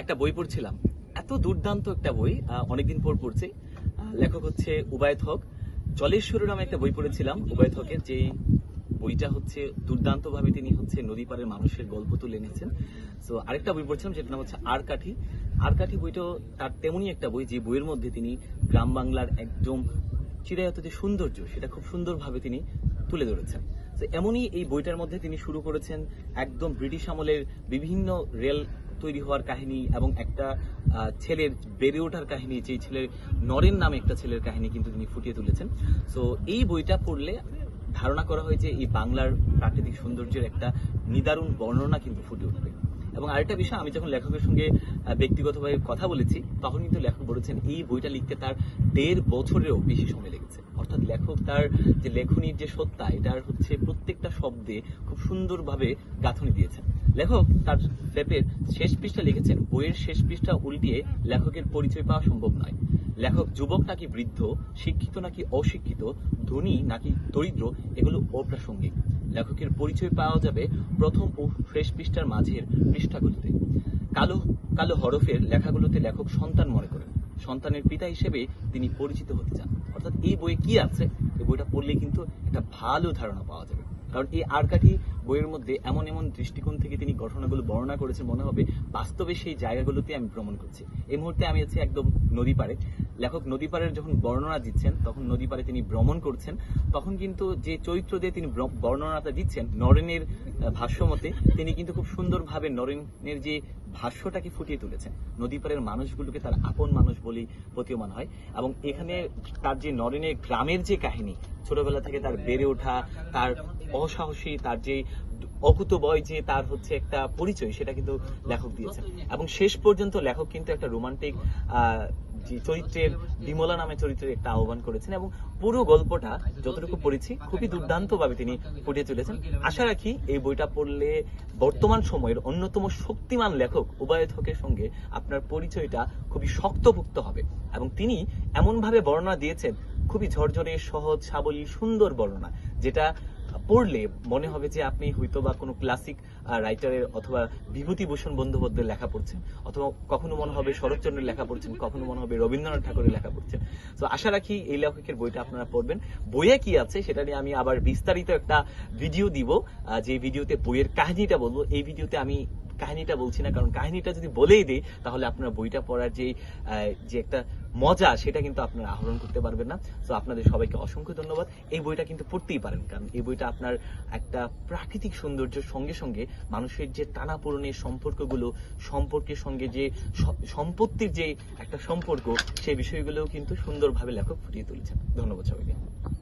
একটা বই পড়ছিলাম। এত দুর্দান্ত একটা বই অনেকদিন পর পড়ছি। লেখক হচ্ছে উবায়ত হক। জলেশ্বর নামে একটা বই পড়েছিলাম উবায়ত হকের, যে বইটা হচ্ছে দুর্দান্ত ভাবে তিনি হচ্ছে নদী পাড়ের মানুষের গল্প তুলে এনেছেন। তো আরেকটা বই পড়ছিলাম, যেটার নাম হচ্ছে আর কাঠি আর কাঠি বইটাও তার তেমনই একটা বই, যে বইয়ের মধ্যে তিনি গ্রাম বাংলার একদম চিরায়ত যে সৌন্দর্য, সেটা খুব সুন্দরভাবে তিনি তুলে ধরেছেন। তো এমনই এই বইটার মধ্যে তিনি শুরু করেছেন একদম ব্রিটিশ আমলের বিভিন্ন রেল তৈরি হওয়ার কাহিনী এবং একটা ছেলের বেড়ে ওঠার কাহিনী, যেই ছেলের নরেন নামে একটা ছেলের কাহিনী কিন্তু তিনি ফুটিয়ে তুলেছেন। তো এই বইটা পড়লে ধারণা করা হয় যে এই বাংলার প্রাকৃতিক সৌন্দর্যের একটা নিদারুণ বর্ণনা কিন্তু ফুটে উঠবে। এবং আরেকটা বিষয়, আমি যখন লেখকের সঙ্গে ব্যক্তিগতভাবে কথা বলেছি, তখন কিন্তু লেখক বলেছেন, এই বইটা লিখতে তার দেড় বছরেরও বেশি সময় লেগেছে। অর্থাৎ লেখক তার যে লেখনির যে সত্তা, এটার হচ্ছে প্রত্যেকটা শব্দে খুব সুন্দরভাবে গাঁথনি দিয়েছেন। লেখক তার লেপের শেষ পৃষ্ঠা লিখেছেন। বইয়ের শেষ পৃষ্ঠা উল্টিয়ে লেখকের পরিচয় পাওয়া সম্ভব নয়। লেখক যুবক নাকি বৃদ্ধ, শিক্ষিত নাকি অশিক্ষিত, ধনী নাকি দরিদ্র, এগুলো অপ্রাসঙ্গিক। লেখকের পরিচয় পাওয়া যাবে প্রথম ও শেষ পৃষ্ঠার মাঝের পৃষ্ঠাগুলোতে। কালো কালো হরফের লেখাগুলোতে লেখক সন্তান মনে করেন। সন্তানের পিতা হিসেবে তিনি পরিচিত হতে চান। অর্থাৎ এই বইয়ে কি আছে? এই বইটা পড়লে কিন্তু একটা ভালো ধারণা পাওয়া যাবে। কারণ এই আরকাঠি বইয়ের মধ্যে এমন এমন দৃষ্টিকোণ থেকে তিনি ঘটনাগুলো বর্ণনা করেছেন, মনে হবে বাস্তবে সেই জায়গাগুলোতে আমি ভ্রমণ করছি। এই মুহূর্তে আমি আছি একদম নদী পাড়ে। লেখক নদী পাড়ের যখন বর্ণনা দিচ্ছেন, তখন নদী পাড়ে তিনি ভ্রমণ করছেন। তখন কিন্তু যে চরিত্র দিয়ে তিনি বর্ণনাটা দিচ্ছেন, নরেনের ভাষ্যমতে তিনি কিন্তু খুব সুন্দরভাবে নরেনের যে ভাষ্যটাকে ফুটিয়ে তুলেছেন। নদী পাড়ের মানুষগুলোকে তার আপন মানুষ বলেই প্রতীয়মান হয় এবং এখানে তার যে নরেনের গ্রামের যে কাহিনী, ছোটবেলা থেকে তার বেড়ে ওঠা, তার অসাহসী, তার যে অকুত বয় যে তার হচ্ছে একটা পরিচয় সেটা কিন্তু লেখক দিয়েছেন। এবং শেষ পর্যন্ত লেখক কিন্তু একটা রোমান্টিক চরিত্রের বিমলা নামে চরিত্রের একটা আহ্বান করেছেন এবং পুরো গল্পটা যতটুকু পড়েছি খুবই দুর্দান্ত ভাবে তিনি ফুটিয়ে তুলেছেন। আশা রাখি এই বইটা পড়লে বর্তমান সময়ের অন্যতম শক্তিমান লেখক উবায়ত হকের সঙ্গে আপনার পরিচয়টা খুবই শক্তভুক্ত হবে এবং তিনি এমন ভাবে বর্ণনা দিয়েছেন খুবই ঝরঝরে সহজ সাবলীল সুন্দর বর্ণনা যেটা পড়লে মনে হবে যে আপনি হয়তো বা কোনো ক্লাসিক রাইটারের অথবা বিভূতিভূষণ বন্দ্যোপাধ্যায়ের লেখা পড়ছেন, অথবা কখনো মনে হবে শরৎচন্দ্রের লেখা পড়ছেন, কখনো মনে হবে রবীন্দ্রনাথ ঠাকুরের লেখা পড়ছেন। তো আশা রাখি এই লেখকের বইটা আপনারা পড়বেন। বইয়ে কি আছে সেটা নিয়ে আমি আবার বিস্তারিত একটা ভিডিও দিব। যে ভিডিওতে বইয়ের কাহিনীটা বলব, এই ভিডিওতে আমি কাহিনীটা বলছি না, কারণ কাহিনীটা যদি বলেই দিই, তাহলে আপনার বইটা পড়ার যে যে একটা মজা সেটা কিন্তু আপনারা আহরণ করতে পারবেন না। তো আপনাদের সবাইকে অসংখ্য ধন্যবাদ। এই বইটা কিন্তু পড়তেই পারেন, কারণ এই বইটা আপনার একটা প্রাকৃতিক সৌন্দর্যের সঙ্গে সঙ্গে মানুষের যে টানাপোড়েনের সম্পর্কগুলো, সম্পর্কের সঙ্গে যে সম্পত্তির যে একটা সম্পর্ক, সেই বিষয়গুলোও কিন্তু সুন্দরভাবে লেখক ফুটিয়ে তুলেছেন। ধন্যবাদ সবাইকে।